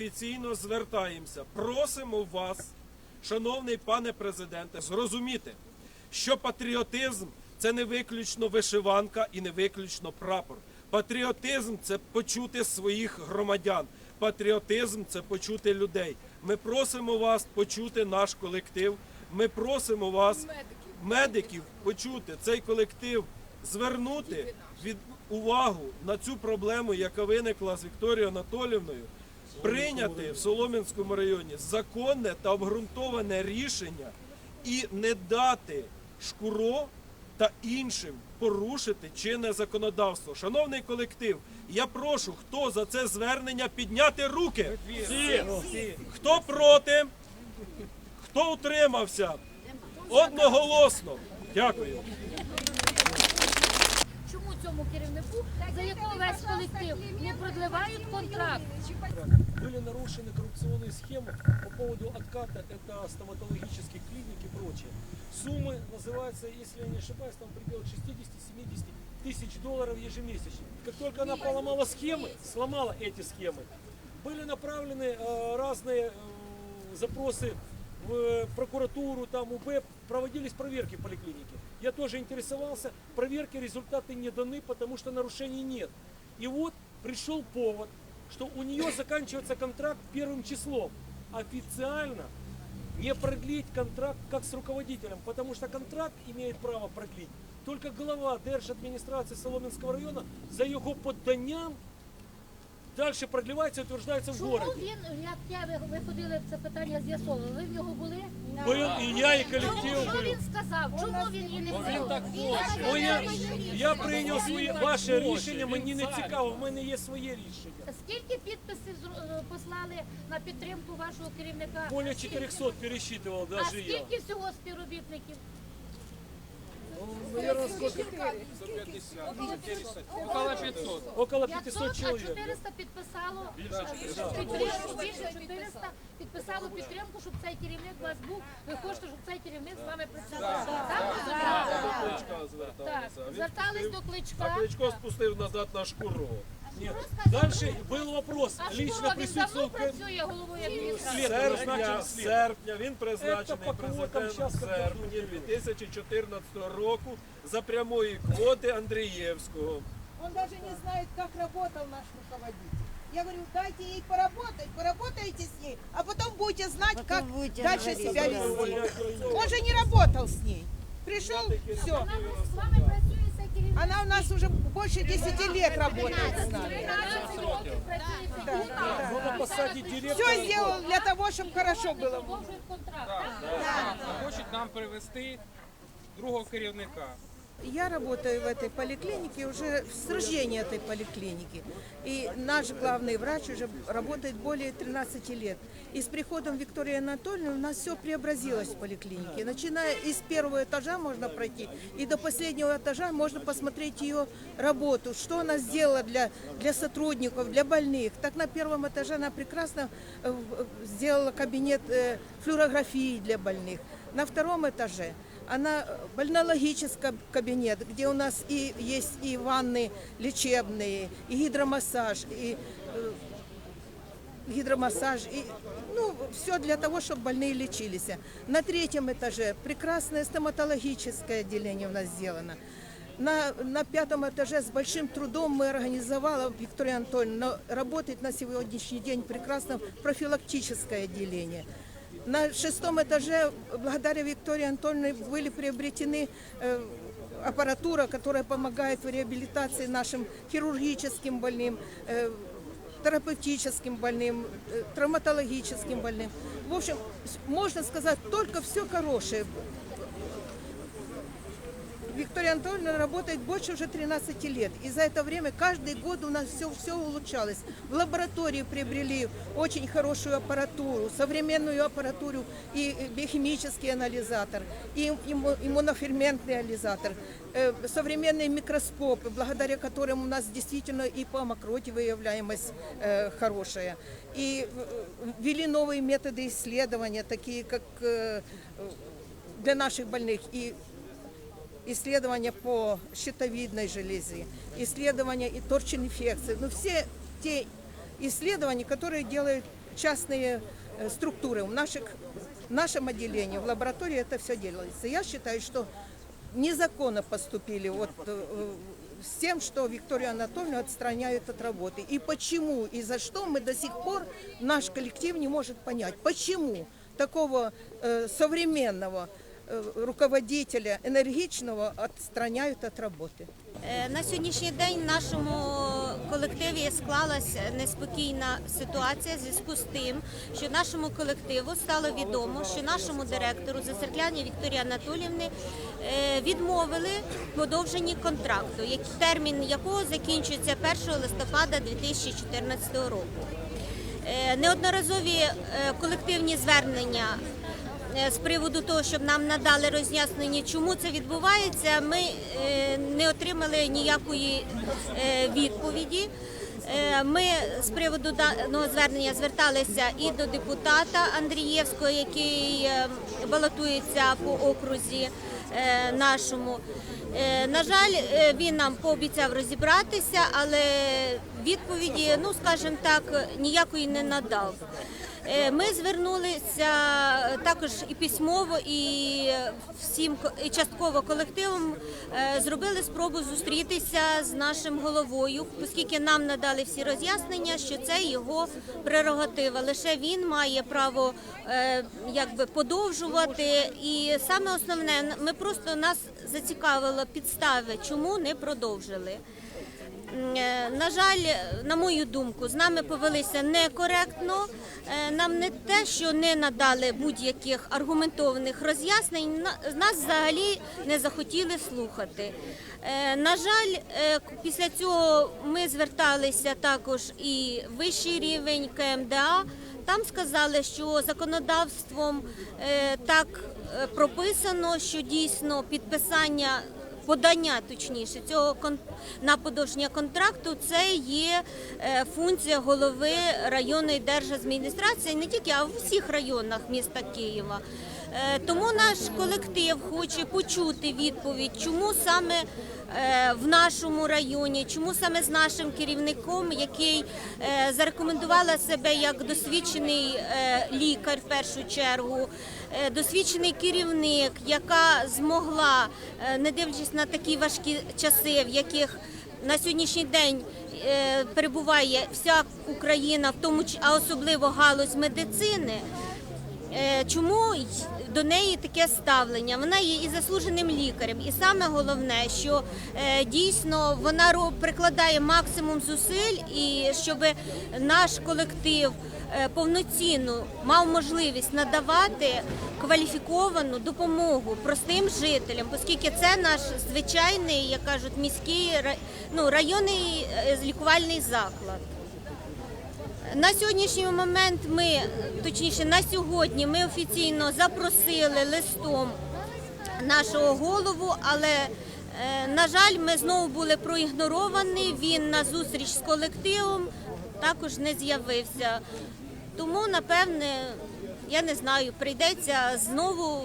офіційно звертаємося, просимо вас, шановний пане президенте, зрозуміти, що патріотизм це не виключно вишиванка і не виключно прапор. Патріотизм це почути своїх громадян. Патріотизм це почути людей. Ми просимо вас почути наш колектив. Ми просимо вас, медиків, почути цей колектив, звернути від увагу на цю проблему, яка виникла з Вікторією Анатолівною, прийняти в Солом'янському районі законне та обґрунтоване рішення і не дати шкуро та іншим порушити чинне законодавство. Шановний колектив, я прошу, хто за це звернення підняти руки. Всі. Хто проти? Хто утримався? Одноголосно. Дякую. Чому цьому керівнику, за якого весь колектив не продливають контракт? Были нарушены коррупционные схемы по поводу отката, это стоматологические клиники и прочее. Суммы называются, если я не ошибаюсь, там предел 60-70 тысяч долларов ежемесячно. Как только она поломала схемы, сломала эти схемы, были направлены э, разные э, запросы в э, прокуратуру, там УБ, проводились проверки в поликлинике. Я тоже интересовался, проверки, результаты не даны, потому что нарушений нет. И вот пришел повод, что у нее заканчивается контракт первым числом. Официально не продлить контракт как с руководителем, потому что контракт имеет право продлить только глава держадминистрации Соломенского района за его подданням дальше продлевается и утверждается в Чому городе. він, як я ви, ви ходили це питання з'ясовували, ви в нього були? Был и я, и Чому, коллектив що был. він сказав? Чому він її не взяв? Ну, я, я прийняв своє ваше рішення, мені не цікаво, в мене є своє рішення. Скільки підписів зро- е, послали на підтримку вашого керівника? Более 400 пересчитывал А даже я. скільки всього співробітників? Около 500. Около 500, чоловік. 400 підписало підтримку, більше 400 підписало підтримку, щоб цей керівник у вас був. Ви хочете, щоб цей керівник з вами працював. Так? До Кличка зверталися. Звертались до А кличка. Кличко спустив назад на шкуру. Нет. Дальше был вопрос. А Лично Шкуро, він давно присутствовал к- працює головою адміністрації. Слід Серпня, призначений слід. серпня він призначений Це по квотам президентом щас, серпні я 2014 року за прямої квоти Андрієвського. Он даже не знает, как работал наш руководитель. Я говорю, дайте ей поработать, поработайте с ней, а потом будете знать, как дальше себя вести. Он же не работал с ней. Пришел, все. Вона з вами. Она у нас уже больше 10 лет работает с нами. 13 років працює цей керівник. Надо посадить. Все сделал для того, чтобы хорошо было. Хочуть нам привезти другого керівника. Я работаю в этой поликлинике уже с рождения этой поликлиники. И наш главный врач уже работает более 13 лет. И с приходом Виктории Анатольевны у нас все преобразилось в поликлинике. Начиная из первого этажа можно пройти, и до последнего этажа можно посмотреть ее работу, что она сделала для, для сотрудников, для больных. Так на первом этаже она прекрасно э, в- сделала кабинет э, флюорографии для больных. На втором этаже она э, больнологический кабинет, где у нас и есть и ванны лечебные, и гидромассаж, и э, гидромассаж, и ну, все для того, чтобы больные лечились. На третьем этаже прекрасное стоматологическое отделение у нас сделано. На, на пятом этаже с большим трудом мы организовала Виктория Анатольевна, но работает на сегодняшний день прекрасно профилактическое отделение. На шестом этаже, благодаря Виктории Анатольевне, были приобретены э, аппаратура, которая помогает в реабилитации нашим хирургическим больным, э, терапевтическим больным, э, травматологическим больным. В общем, с- можно сказать, только все хорошее. Виктория Анатольевна работает больше уже 13 лет. И за это время каждый год у нас все, все улучшалось. В лаборатории приобрели очень хорошую аппаратуру, современную аппаратуру, и э, биохимический анализатор, и имму- иммуноферментный анализатор, э, современные микроскопы, благодаря которым у нас действительно и по мокроте выявляемость э, хорошая. И э, ввели новые методы исследования, такие как э, для наших больных. И исследования по щитовидной железе, исследования и торчин инфекции. Ну, все те исследования, которые делают частные э, структуры. В, наших, в нашем отделении, в лаборатории это все делается. Я считаю, что незаконно поступили вот, э, с тем, что Викторию Анатольевну отстраняют от работы. И почему, и за что мы до сих пор, наш коллектив не может понять, почему такого э, современного э, руководителя, энергичного, отстраняют от работы. Е, На сьогоднішній день в нашому колективі склалася неспокійна ситуація в зв'язку з тим, що нашому колективу стало відомо, що нашому директору Засеркляні Вікторії Анатоліївни е, відмовили подовженні контракту, термін якого закінчується 1 листопада 2014 року. Е, Неодноразові е, колективні звернення е, з приводу того, щоб нам надали роз'яснення, чому це відбувається, ми е, не отримали ніякої е, відповіді. Е, Ми з приводу даного звернення зверталися і до депутата Андрієвського, який е, балотується по окрузі е, нашому. Е, На жаль, е, він нам пообіцяв розібратися, але відповіді, ну скажімо так, ніякої не надав. Е, Ми звернулися е, також і письмово, і всім і частково колективом е, зробили спробу зустрітися з нашим головою, оскільки нам надали всі роз'яснення, що це його прерогатива. Лише він має право якби подовжувати. І саме основне, ми просто нас зацікавило підстави, чому не продовжили. Е, На жаль, на мою думку, з нами повелися некоректно. Е, Нам не те, що не надали будь-яких аргументованих роз'яснень, на- нас взагалі не захотіли слухати. Е, На жаль, після цього ми зверталися також і вищий рівень КМДА. Там сказали, що законодавством так прописано, що дійсно підписання подання, точніше, цього на подовження контракту це є е, функція голови районної держадміністрації не тільки, а в усіх районах міста Києва. Е, Тому наш колектив хоче почути відповідь, чому саме е, в нашому районі, чому саме з нашим керівником, який е, зарекомендувала себе як досвідчений лікар в першу чергу, досвідчений керівник, яка змогла, не дивлячись на такі важкі часи, в яких на сьогоднішній день перебуває вся Україна, в тому а особливо галузь медицини. Чому до неї таке ставлення? Вона є і заслуженим лікарем, і саме головне, що е, дійсно вона прикладає максимум зусиль, і щоб наш колектив е, повноцінно мав можливість надавати кваліфіковану допомогу простим жителям, оскільки це наш звичайний, як кажуть, міський ну, районний е, лікувальний заклад. На сьогоднішній момент ми, точніше, на сьогодні ми офіційно запросили листом нашого голову, але е, на жаль, ми знову були проігноровані. Він на зустріч з колективом також не з'явився. Тому, напевне, я не знаю, прийдеться знову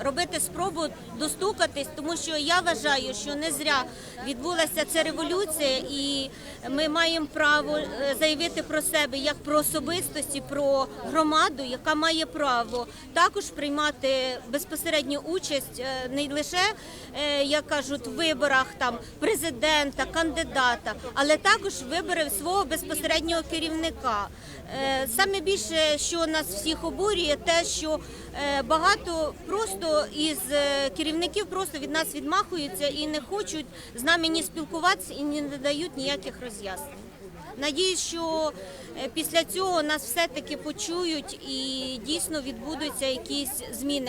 робити спробу достукатись, тому що я вважаю, що не зря відбулася ця революція, і ми маємо право е, заявити про себе як про особистості, про громаду, яка має право також приймати безпосередню участь е, не лише е, як кажуть в виборах там президента, кандидата, але також вибори свого безпосереднього керівника. Саме більше, що нас всіх обурює, те, що багато просто із е, керівників просто від нас відмахуються і не хочуть з нами ні спілкуватися і не надають ніяких роз'яснень. Надіюсь, що е, після цього нас все-таки почують і дійсно відбудуться якісь зміни.